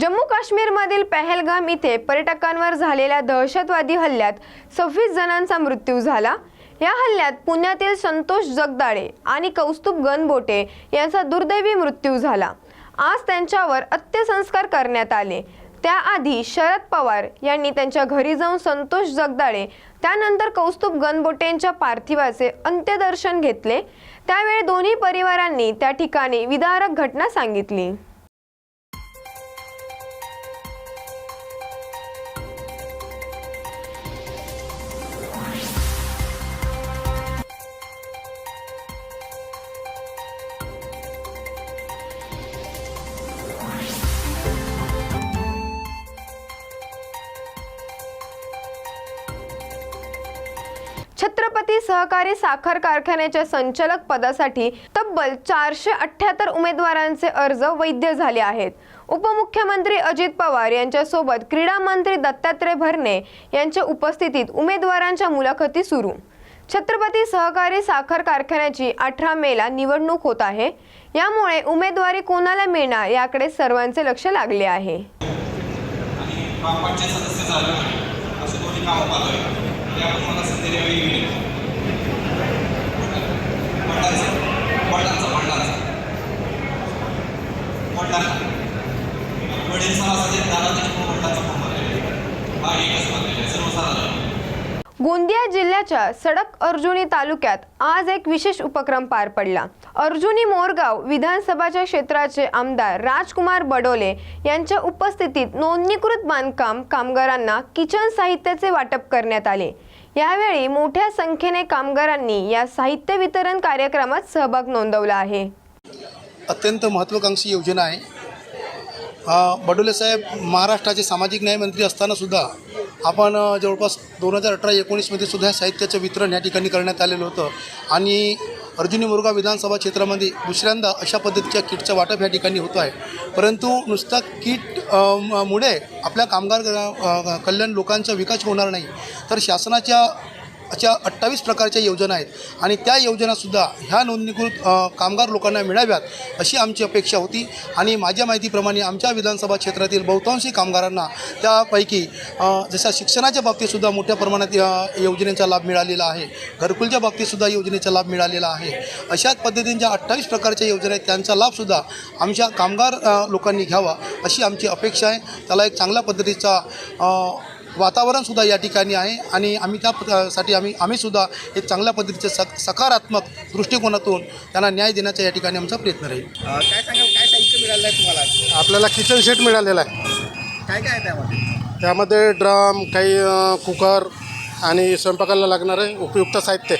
जम्मू काश्मीरमधील पहलगाम इथे पर्यटकांवर झालेल्या दहशतवादी हल्ल्यात सव्वीस जणांचा मृत्यू झाला. या हल्ल्यात पुण्यातील संतोष जगदाळे आणि कौस्तुभ गनबोटे यांचा दुर्दैवी मृत्यू झाला. आज त्यांच्यावर अंत्यसंस्कार करण्यात आले. त्याआधी शरद पवार यांनी त्यांच्या घरी जाऊन संतोष जगदाळे त्यानंतर कौस्तुभ गनबोटेंच्या पार्थिवाचे अंत्यदर्शन घेतले. त्यावेळी दोन्ही परिवारांनी त्या ठिकाणी विदारक घटना सांगितली. छत्रपती सहकारी साखर कारखान्याच्या संचालक पदासाठी तब्बल चारशे अठ्याहत्तर उमेदवारांचे अर्ज वैध झाले आहेत. उपमुख्यमंत्री अजित पवार यांच्यासोबत क्रीडा मंत्री दत्तात्रय भरणे यांच्या उपस्थितीत उमेदवारांच्या मुलाखती सुरू. छत्रपती सहकारी साखर कारखान्याची अठरा मेला निवडणूक होत आहे. यामुळे उमेदवारी कोणाला मिळणार याकडे सर्वांचे लक्ष लागले आहे. ग्रामपंचायत सदस्य झालं असं दोन्ही कामं पाहतोय? ते मला संधी द्यावी वडिलांचं वडिलांचं वडिलांचं. वडिलांना. वडील सभासद दादा त्याच्यामुळे वडिलांचा फोन हा एकच सर्वसाधारण गोंदिया जिल्ह्याच्या सडक अर्जुनी तालुक्यात आज एक विशेष उपक्रम पार पडला. अर्जुनी मोरगाव विधानसभाच्या क्षेत्राचे आमदार राजकुमार बडोले यांच्या उपस्थितीत नोंदणीकृत बांधकाम कामगारांना किचन साहित्याचे वाटप करण्यात आले. यावेळी मोठ्या संख्येने कामगारांनी या साहित्य वितरण कार्यक्रमात सहभाग नोंदवला आहे. अत्यंत महत्त्वाकांक्षी योजना आहे. बडोले साहेब महाराष्ट्राचे सामाजिक न्याय मंत्री असतानासुद्धा आपण जवळपास दोन हजार अठरा एकोणीसमध्ये सुद्धा साहित्याचं वितरण या ठिकाणी करण्यात आलेलं होतं. आणि अर्जुनी मुर्गा विधानसभा क्षेत्रामध्ये दुसऱ्यांदा अशा पद्धतीच्या किटचं वाटप या ठिकाणी होतं आहे. परंतु नुसता किट मुळे आपल्या कामगार कल्याण लोकांचा विकास होणार नाही. तर शासनाच्या अशा अठ्ठावीस प्रकारच्या योजना आहेत. आणि त्या योजनासुद्धा ह्या नोंदणीकृत कामगार लोकांना मिळाव्यात अशी आमची अपेक्षा होती. आणि माझ्या माहितीप्रमाणे आमच्या विधानसभा क्षेत्रातील बहुतांशी कामगारांना त्यापैकी जशा शिक्षणाच्या बाबतीतसुद्धा मोठ्या प्रमाणात योजनेचा लाभ मिळालेला आहे घरकुलच्या बाबतीतसुद्धा योजनेचा लाभ मिळालेला आहे. अशाच पद्धतींच्या अठ्ठावीस प्रकारच्या योजना आहेत त्यांचा लाभसुद्धा आमच्या कामगार लोकांनी घ्यावा अशी आमची अपेक्षा आहे. त्याला एक चांगल्या पद्धतीचा वातावरणसुद्धा या ठिकाणी आहे आणि आम्ही त्यासाठी आम्ही आम्हीसुद्धा एक चांगल्या पद्धतीचे सक सकारात्मक दृष्टिकोनातून त्यांना न्याय देण्याचा या ठिकाणी आमचा प्रयत्न राहील. काय सांगाल काय साहित्य मिळालं आहे तुम्हाला? आपल्याला किचन सेट मिळालेला आहे. काय काय आहे त्यामध्ये? त्यामध्ये ड्रम काही कुकर आणि स्वयंपाकाला लागणारे उपयुक्त साहित्य.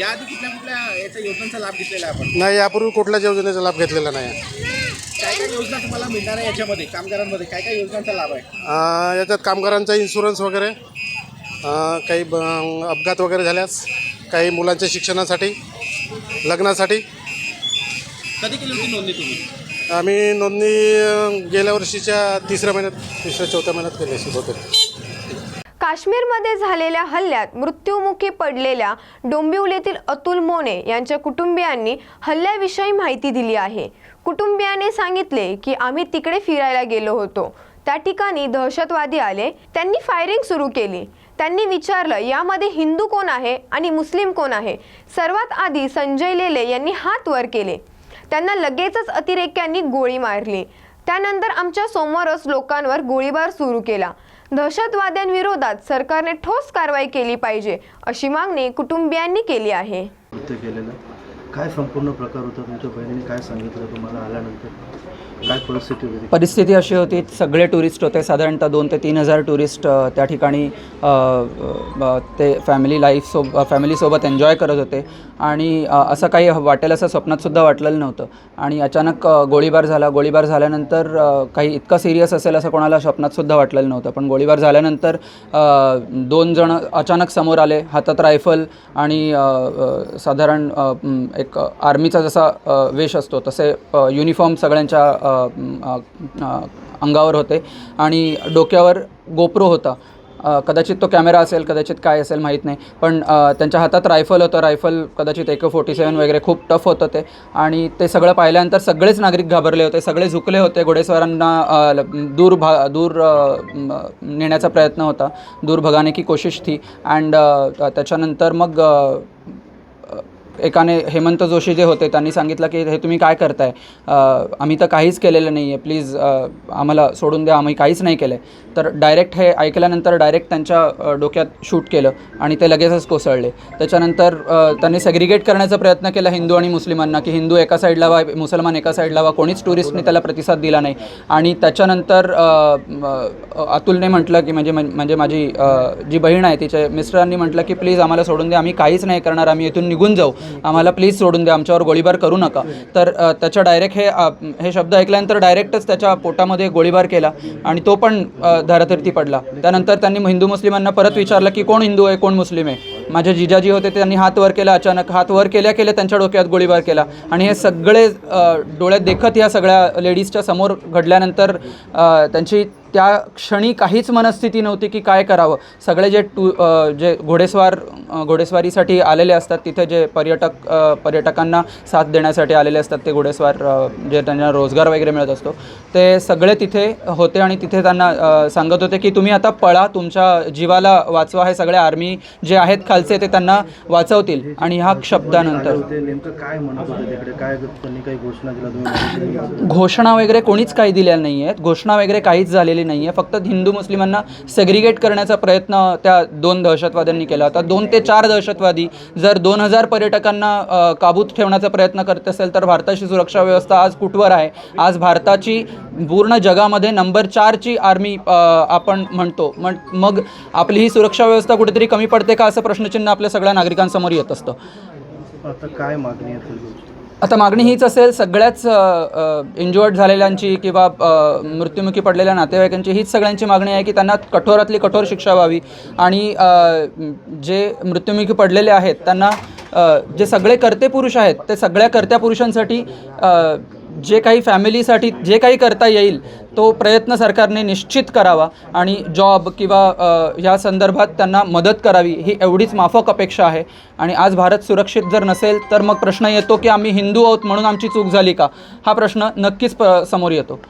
याआधी कुठल्या कुठल्या याच्या योजनांचा लाभ घेतलेला आहे आपण? नाही यापूर्वी कुठल्याच योजनेचा लाभ घेतलेला नाही आहे. काय काय योजना तुम्हाला मिळणार आहे याच्यामध्ये कामगारांमध्ये? काय काय योजनांचा लाभ आहे? अ, याच्यात कामगारांचा इन्शुरन्स वगैरे अ, काही ब अपघात वगैरे झाल्यास काही मुलांच्या शिक्षणासाठी लग्नासाठी. कधी केली होती नोंदणी तुम्ही? आम्ही नोंदणी अ, गेल्या वर्षीच्या तिसऱ्या महिन्यात तिसऱ्या चौथ्या महिन्यात केली अशी बहुतेक. काश्मीरमध्ये झालेल्या हल्ल्यात मृत्युमुखी पडलेल्या डोंबिवलीतील अतुल मोने यांच्या कुटुंबियांनी हल्ल्याविषयी माहिती दिली आहे. कुटुंबियाने सांगितले की आम्ही तिकडे फिरायला गेलो होतो. त्या ठिकाणी दहशतवादी आले. त्यांनी फायरिंग सुरू केली. त्यांनी विचारलं यामध्ये हिंदू कोण आहे आणि मुस्लिम कोण आहे? सर्वात आधी संजय लेले यांनी हात वर केले. त्यांना लगेचच अतिरेक्यांनी गोळी मारली. त्यानंतर आमच्या समोरच लोकांवर गोळीबार सुरू केला. दहशतवाद्यांविरोधात सरकारने ठोस कारवाई केली पाहिजे अशी मागणी कुटुंबियांनी केली आहे. केलेलं. काय संपूर्ण प्रकार होता तुमच्या बहिणीने? काय सांगितलं तुम्हाला आल्यानंतर? काय परिस्थिती होती परिस्थिती अशी होती सगळे टुरिस्ट होते साधारणतः दोन ते तीन हजार टुरिस्ट त्या ठिकाणी ते फॅमिली लाईफसोब फॅमिलीसोबत एन्जॉय करत होते. आणि असं काही वाटेल असं स्वप्नातसुद्धा वाटलेलं नव्हतं. आणि अचानक गोळीबार झाला. गोळीबार झाल्यानंतर काही इतकं सिरियस असेल असं कोणाला स्वप्नातसुद्धा वाटलेलं नव्हतं. पण गोळीबार झाल्यानंतर दोन जण अचानक समोर आले हातात रायफल आणि साधारण एक आर्मीचा जसा वेश असतो तसे युनिफॉर्म सगळ्यांच्या अंगावर होते. आणि डोक्यावर गोप्रो होता. कदाचित तो कॅमेरा असेल कदाचित काय असेल माहीत नाही. पण त्यांच्या हातात रायफल होतं. रायफल कदाचित एक फोर्टी सेवन वगैरे खूप टफ होतं ते. आणि ते सगळं पाहिल्यानंतर सगळेच नागरिक घाबरले होते. सगळे झुकले होते. घोडेस्वारांना दूर भा दूर नेण्याचा प्रयत्न होता. दूर भगाने की कोशिश थी. अँड त्याच्यानंतर मग एकाने हेमंत जोशी जे होते त्यांनी सांगितलं की हे तुम्ही काय करताय? आम्ही तर काहीच केलेलं नाही आहे प्लीज आम्हाला सोडून द्या. आम्ही काहीच नाही केलं आहे तर डायरेक्ट हे ऐकल्यानंतर डायरेक्ट त्यांच्या डोक्यात शूट केलं आणि ते लगेचच कोसळले. त्याच्यानंतर त्यांनी सेग्रिगेट करण्याचा प्रयत्न केला हिंदू आणि मुस्लिमांना की हिंदू एका साईडला व्हा मुसलमान एका साईडला व्हा. कोणीच टुरिस्टने त्याला प्रतिसाद दिला नाही. आणि त्याच्यानंतर अतुलने म्हटलं की म्हणजे म्हणजे माझी जी बहीण आहे तिच्या मिस्टरांनी म्हटलं की प्लीज आम्हाला सोडून द्या. आम्ही काहीच नाही करणार. आम्ही इथून निघून जाऊ. आम्हाला प्लीज सोडून द्या आमच्यावर गोळीबार करू नका. तर त्याच्या डायरेक्ट हे हे शब्द ऐकल्यानंतर डायरेक्टच त्याच्या पोटामध्ये गोळीबार केला आणि तो पण अ, धारातीर्थी पडला. त्यानंतर त्यांनी हिंदू मुस्लिमांना परत विचारलं की कोण हिंदू आहे कोण मुस्लिम आहे? माझे जिजाजी होते त्यांनी हात वर केला अचानक. हात वर केल्या केल्या त्यांच्या डोक्यात गोळीबार केला. आणि हे सगळे डोळ्यात देखत या सगळ्या लेडीजच्या समोर घडल्यानंतर त्यांची त्या क्षणी काहीच मनस्थिती नव्हती की काय करावं. सगळे जे टू जे घोडेस्वार घोडेस्वारीसाठी आलेले असतात तिथे जे पर्यटक पर्यटकांना साथ देण्यासाठी आलेले असतात ते घोडेस्वार जे त्यांना रोजगार वगैरे मिळत असतो ते सगळे तिथे होते आणि तिथे त्यांना सांगत होते की तुम्ही आता पळा तुमच्या जीवाला वाचवा हे सगळे आर्मी जे आहेत खालचे ते त्यांना वाचवतील. आणि ह्या शब्दानंतर. घोषणा वगैरे कोणीच काही दिलेल्या नाही आहेत घोषणा वगैरे काहीच झालेली नाही आहे. फक्त हिंदू मुस्लिमांना सेग्रिगेट करण्याचा प्रयत्न त्या दोन दहशतवाद्यांनी केला होता. दोन ते चार दहशतवादी जर दोन हजार पर्यटकांना काबूत ठेवण्याचा प्रयत्न करत असेल तर भारताची सुरक्षा व्यवस्था आज कुठवर आहे? आज भारताची पूर्ण जगामध्ये नंबर चारची आर्मी आपण म्हणतो. मग मग आपली ही सुरक्षा व्यवस्था कुठेतरी कमी पडते का? असं प्रश्नचिन्ह आपल्या सगळ्या नागरिकांसमोर येत असतं. आता काय मागणी आहे आता मागणी हीच असेल सगळ्याच इंजुअर्ड झालेल्यांची किंवा मृत्युमुखी पडलेल्या नातेवाईकांची हीच सगळ्यांची मागणी आहे की त्यांना कठोरातली कठोर शिक्षा व्हावी. आणि जे मृत्युमुखी पडलेले आहेत त्यांना जे सगळे कर्ते पुरुष आहेत ते सगळ्या कर्त्या पुरुषांसाठी जे काही फॅमिलीसाठी जे काही करता येईल तो प्रयत्न सरकारने निश्चित करावा आणि जॉब किंवा ह्या संदर्भात त्यांना मदत करावी ही एवढीच माफक अपेक्षा आहे. आणि आज भारत सुरक्षित जर नसेल तर मग प्रश्न येतो की आम्ही हिंदू आहोत म्हणून आमची चूक झाली का? हा प्रश्न नक्कीच प समोर येतो.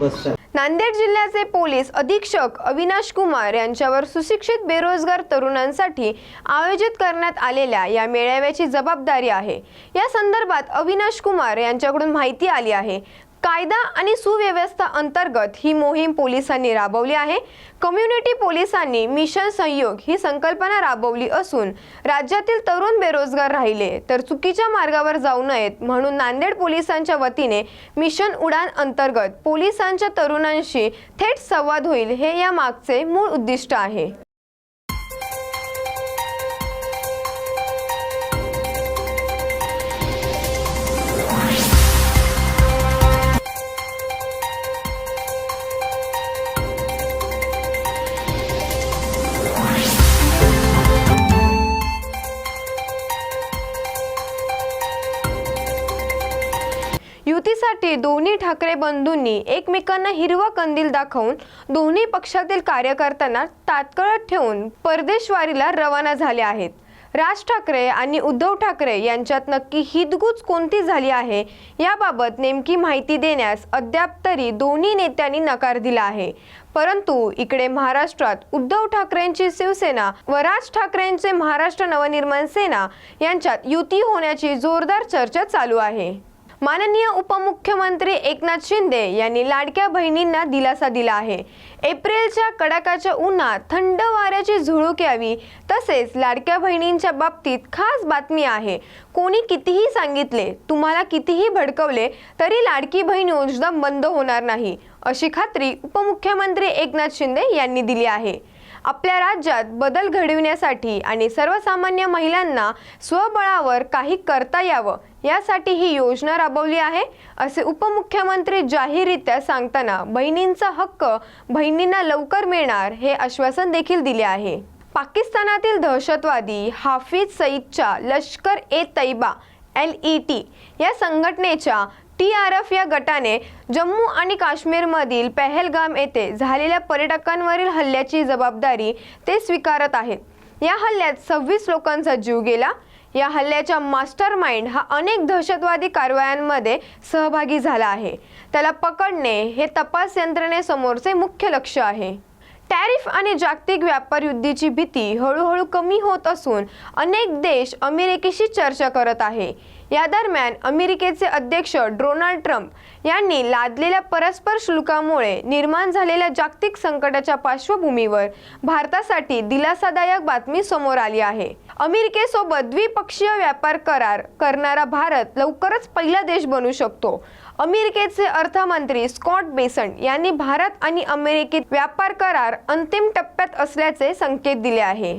बस. नांदेड जिल्ह्याचे पोलीस अधीक्षक अविनाश कुमार यांच्यावर सुशिक्षित बेरोजगार तरुणांसाठी आयोजित करण्यात आलेल्या या मेळाव्याची जबाबदारी आहे. या संदर्भात अविनाश कुमार यांच्याकडून माहिती आली आहे. कायदा आणि सुव्यवस्था अंतर्गत ही मोहीम पोलिसांनी राबवली आहे. कम्युनिटी पोलिसांनी मिशन संयोग ही संकल्पना राबवली असून राज्यातील तरुण बेरोजगार राहिले तर चुकीच्या मार्गावर जाऊ नयेत म्हणून नांदेड पोलिसांच्या वतीने मिशन उडान अंतर्गत पोलिसांच्या तरुणांशी थेट संवाद होईल हे या मागचे मूळ उद्दिष्ट आहे. ठाकरे बंधूंनी एकमेकांना हिरवा कंदील दाखवून दोन्ही पक्षातील कार्यकर्त्यांना तात्काळात ठेवून परदेशवारीला रवाना झाले आहेत. राज ठाकरे आणि उद्धव ठाकरे यांच्यात नक्की हितगुज कोणती झाली आहे याबाबत नेमकी माहिती देण्यास अद्याप तरी दोन्ही नेत्यांनी नकार दिला आहे. परंतु इकडे महाराष्ट्रात उद्धव ठाकरेंची शिवसेना व राज ठाकरेंचे महाराष्ट्र नवनिर्माण सेना यांच्यात युती होण्याची जोरदार चर्चा चालू आहे. माननीय उपमुख्यमंत्री एकनाथ शिंदे यांनी लाडक्या बहिणींना दिलासा दिला आहे. एप्रिलच्या कडाकाच्या उन्हात थंड वाऱ्याची झुळूक यावी तसेच लाडक्या बहिणींच्या बाबतीत खास बातमी आहे. कोणी कितीही सांगितले तुम्हाला कितीही भडकवले तरी लाडकी बहीण योजना बंद होणार नाही अशी खात्री उपमुख्यमंत्री एकनाथ शिंदे यांनी दिली आहे. आपल्या राज्यात बदल घडविण्यासाठी आणि सर्वसामान्य महिलांना स्वबळावर काही करता यावं यासाठी ही योजना राबवली आहे असे उपमुख्यमंत्री जाहीररित्या सांगताना बहिणींचा हक्क बहिणींना लवकर मिळणार हे आश्वासन देखील दिले आहे. पाकिस्तानातील दहशतवादी Hafiz सईदच्या Lashkar e Taiba L E T या संघटनेच्या टी आर एफ या गटाने जम्मू आणि काश्मीरमधील पहलगाम येथे झालेल्या पर्यटकांवरील हल्ल्याची जबाबदारी ते स्वीकारत आहेत. या हल्ल्यात सव्वीस लोकांचा जीव गेला. या हल्ल्याच्या मास्टर माइंड हा अनेक दहशतवादी कारवायांमध्ये सहभागी झाला आहे. त्याला पकडणे हे तपास यंत्रणेसमोरचे मुख्य लक्ष आहे. टॅरिफ आणि जागतिक व्यापार युद्धीची भीती हळूहळू कमी होत असून अनेक देश अमेरिकेशी चर्चा करत आहे. या दरम्यान अमेरिकेचे अध्यक्ष डोनाल्ड ट्रम्प यांनी लादलेल्या परस्पर शुल्कामुळे निर्माण झालेल्या जागतिक संकटाच्या पार्श्वभूमीवर भारतासाठी दिलासादायक बातमी समोर आली आहे. अमेरिकेसोबत द्विपक्षीय व्यापार करार करणारा भारत लवकरच पहिला देश बनू शकतो. अमेरिकेचे अर्थमंत्री स्कॉट बेसंट यांनी भारत आणि अमेरिकेत व्यापार करार अंतिम टप्प्यात असल्याचे संकेत दिले आहे.